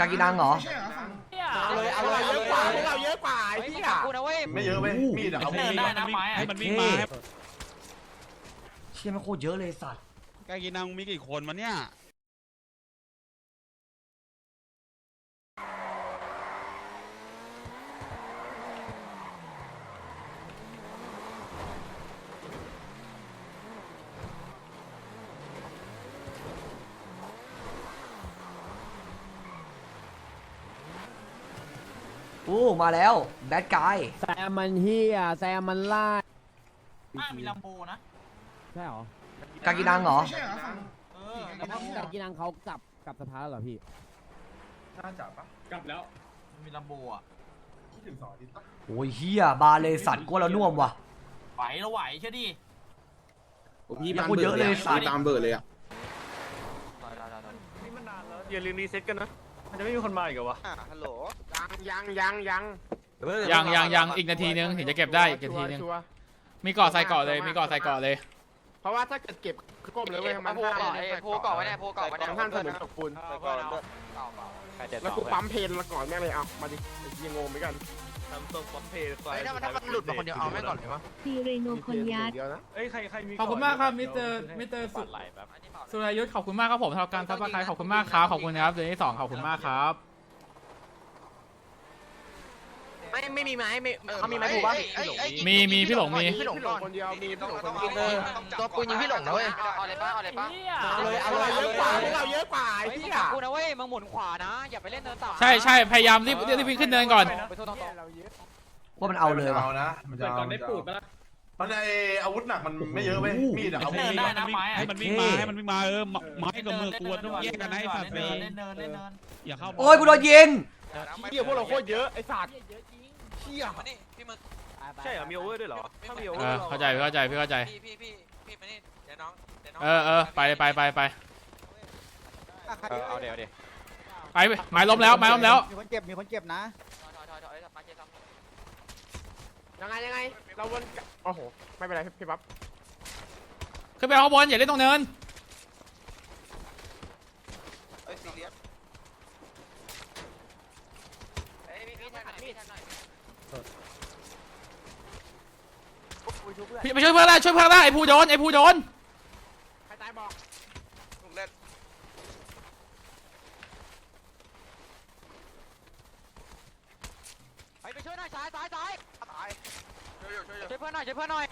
กากินังเหรอ เอาเลยเอาเลยเยอะกว่าพวกเราเยอะกว่าไอ้เฮ้ยเหี้มึงยกับกูนะเว้ยไม่เยอะเว้ยมีดอะเอาเดินได้นะไม้ให้มันวิ่งมาให้ เชี่ยไม่งโคตรเยอะเลยสัตว์กากินังมีกี่คนวะเนี่ย อู้มาแล้วแบดกายแซมมันเฮียแซมมันล่าอ่ามีลัมโบนะ ใช่หรอกากินังเหรอเออแต่แต่กินังเขากลับกลับสภาแล้วเหรอพี่ น่าจะปะกลับแล้วมีลัมโบอะ คิดถึงสองอาทิตย์ปะโอ้ยเฮียบาเลยสัตว์กลัวเราน่วมว่ะ ไหวแล้วไหวใช่ดิพี่พูดเยอะเลยสัตว์ตามเบอร์เลยอะอย่าลืมรีเซ็ตกันนะ มันจะไม่มีคนมาอีกเหรอวะฮัลโหลยังยังยังยังยังยังอีกนาทีนึงถึงจะเก็บได้อีกนาทีนึงชัวร์มีเกาะใส่เกาะเลยมีเกาะใส่เกาะเลย เพราะว่าถ้าเกิดเก็บคือก้มเลยเว้ยมันโพเกาะไอ้โพเกาะไว้เนี่ยโพเกาะไว้เนี่ยท่านเสมือนตกปูนเออเพื่อนเอาเก่าเก่าแล้วกูปั๊มเพลนมาก่อนแม่งเลยเอามาดิไอ้เหี้ยังงงเหมือนกันทำส่งป๊อปเพย์ไฟเฮ้ยถ้ามันถ้ามันหลุดมาคนเดียวเอาแม่งก่อนเลยวะซีเรโนคนยัดเดียวนะเอ้ยใครใครมีขอบคุณมากครับมิสเตอร์มิสเตอร์สุสุรยุทธ์ขอบคุณมากครับผมสำหรับการซัพพอร์ตขอบคุณมากครับขอบคุณครับเดือนที่สองขอบคุณมากครับ ไม่ไม่มีไม้ไม่เขามีไม้ผูกป่ะมีมีพี่หลงมีพี่หลงพี่หลก่งอนคนเดียวมีพี่หลงคนเอเดียวอตัวปืนยิงพี่หลงนะเว้ยเอาเลยป่ะเอาเลยป่ะเอาเลยเอาเลยเยอะกว่าพวกเราเยอะกว่าไอ้เฮ้ยมึเหี้งยกับกูนะเว้ยมึงหมุนขวานะอย่าไปเล่นเนินต่ำใช่ใช่พยายามรีบรีบรีบขึ้นเนินก่อนไปโทษตรงเราเยอะว่ามันเอาเลยว่ะเอานะมันจะเอามันจะเอามันไออาวุธหนักมันไม่เยอะเว้ยมีดอะเอาเดินได้นะไม้ให้มันวิ่งมาให้มันวิ่งมาเออไม้กับมือกวนต้องแยกกันนะไอ้สัตว์เล่นเนินเล่นเนินเล่นเนินอย่าเข้าโอ้ยกูโดนยิงเหี้ยพวกเราโคตรเยอะไอ้สัตว์ เหี้ยมานี่พี่มึงใช่เหรอมีโอเวอร์ด้วยเหรอถ้ามีโอเวเอออร์เข้าใจพี่เข้าใจพี่เข้าใจ พี่พี่พี่พี่มานี่เดี๋ยวน้องเดี๋ยวน้องเออเออไปไปไปไปเอาเดี๋ยวเดี๋ยวไปไม้ล้มแล้วไม้ล้มแล้ว มีคนเจ็บมีคนเจ็บนะถอยถอยถอยถอยมาเจซ้ำยังไงยังไง เราวนกลับโอ้โห ไม่เป็นไรพี่ปั๊บขึ้นไปข้างบนอย่าเล่นตรงเนินเอ้ยซีเรียสเอ้ยพี่พี่แทนหน่อยพี่แทนหน่อย พี่ไปช่วยเพื่อนได้ช่วยเพื่อนได้ไอ้ผู้โดนไอ้ผู้โดนใครตายบอกถูกเล่นไปไปช่วยหน่อยซ้ายซ้ายซ้ายตายช่วยอยู่ช่วยอยู่ช่วยเพื่อนหน่อยช่วยเพื่อนหน่อย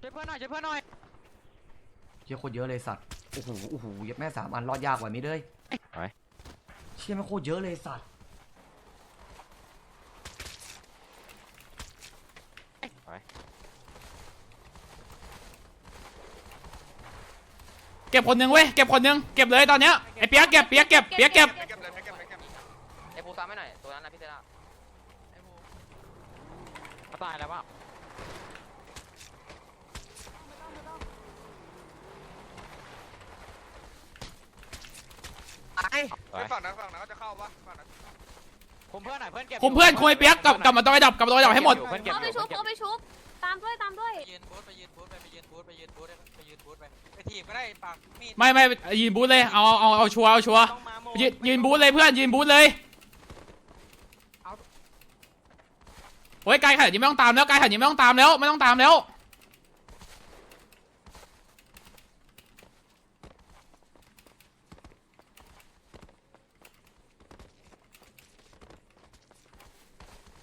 ช่วยเพื่อนหน่อยช่วยเพื่อนหน่อยเชี่ยโคตรเยอะเลยสัตว์โอ้โหโอ้โหยัดแม่สามอันรอดยากกว่านี้เลยเชี่ยไม่งโคตรเยอะเลยสัตว์ เก็บคนหนึ่งเว้ยเก็บคนหนึ่งเก็บเลยตอนเนี้ยไอ้เปียกเก็บเปียกเก็บเปียกเก็บเก็บเลยเก็บเลยเก็บไอ้ภูซ้ำให้หน่อยตัวนั้นนะพี่เซล่าไอ้ภูเขาตายแล้วเปล่าไปฝั่งนั้นฝั่งนั้นก็จะเข้าปะฝั่งนั้นคุมเพื่อนหน่อยเพื่อนเก็บคุมเพื่อนคุมไอ้เปียกกลับกลับมาตัวไอ้ดับกลับมาตัวไอ้ดับให้หมดเพื่อนเก็บเขาไปชุบเขาไปชุบตามด้วยตามด้วยไปยืนบูธไปยืนบูธไปไปยืนบูธไปยืนบูธไปยืน บูธไปไปทีมก็ได้ปากมีดไม่ไม่ยืนบูธเลยเอาเอาเอาเอาชัวร์เอาชัวร์ต้องมาโมยืนยืนบูธเลยเพื่อนยืนบูธเลยโอ้ยไกลขนาดนี้ไม่ต้องตามแล้วไกลขนาดนี้ไม่ต้องตามแล้วไม่ต้องตามแล้ว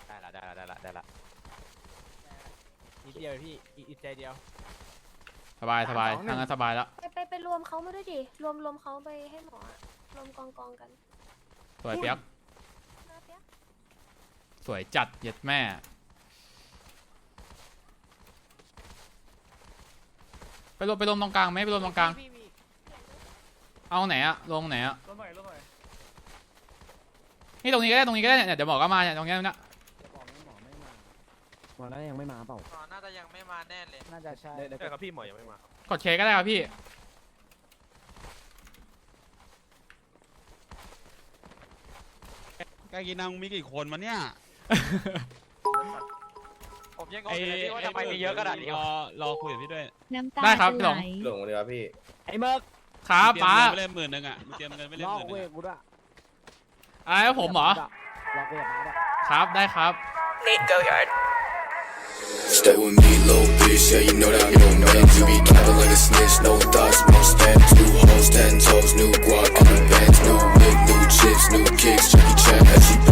ได้ละได้ละได้ละได้ละนิดเดียวพี่อีกใจเดียว สบายสบายทางนั้นสบายแล้วไปไปไปรวมเขามาด้วยดิ รวมรวมเขาไปให้หมออะรวมกองกองกันสวยเปียกนะเปี๊ยกสวยจัดเย็ดแม่ ไปลงไปลงตรงกลางไหมไปลงตรงกลาง เอาไหนอะลงไหนอะรถใหม่รถใหม่นี่ตรงนี้ก็ได้ตรงนี้ก็ได้เนี่ยเดี๋ยวหมอก็มาเนี่ยตรงนี้นะห มอแล้วยังไม่มาเปล่าอ๋อน่าจะยังไม่มาแน่เลย น่าจะใช่ใช่ครับพี่หมอยังไม่มากดเคก็ได้ครับพี่ กากินังมีกี่คนวะเนี่ย ผมยังงงอยู่เลยพี่ว่าทำไมมีเยอะขนาดนี้รอรอคุยกับพี่ด้วยน้ำตาได้ครับจะพี่หลง ไหลหลงเลยครับพี่ ไอ้เมิร์กครับเตรียมป้าเงินไปเล่นหมื่นหนึ่งอะมึงเตรียมเงินไปเล่นลอหกมื่นหเวนึ่งกูด้วยอะไรครับผมเหรอครับได้ครับ Stay with me, little bitch. Yeah, you know that I'm your man. You be capping like a snitch. No thoughts, no stand. Two hoes, ten toes, new guac the bands. New wig, new chips, new kicks. Jackie Chan, as she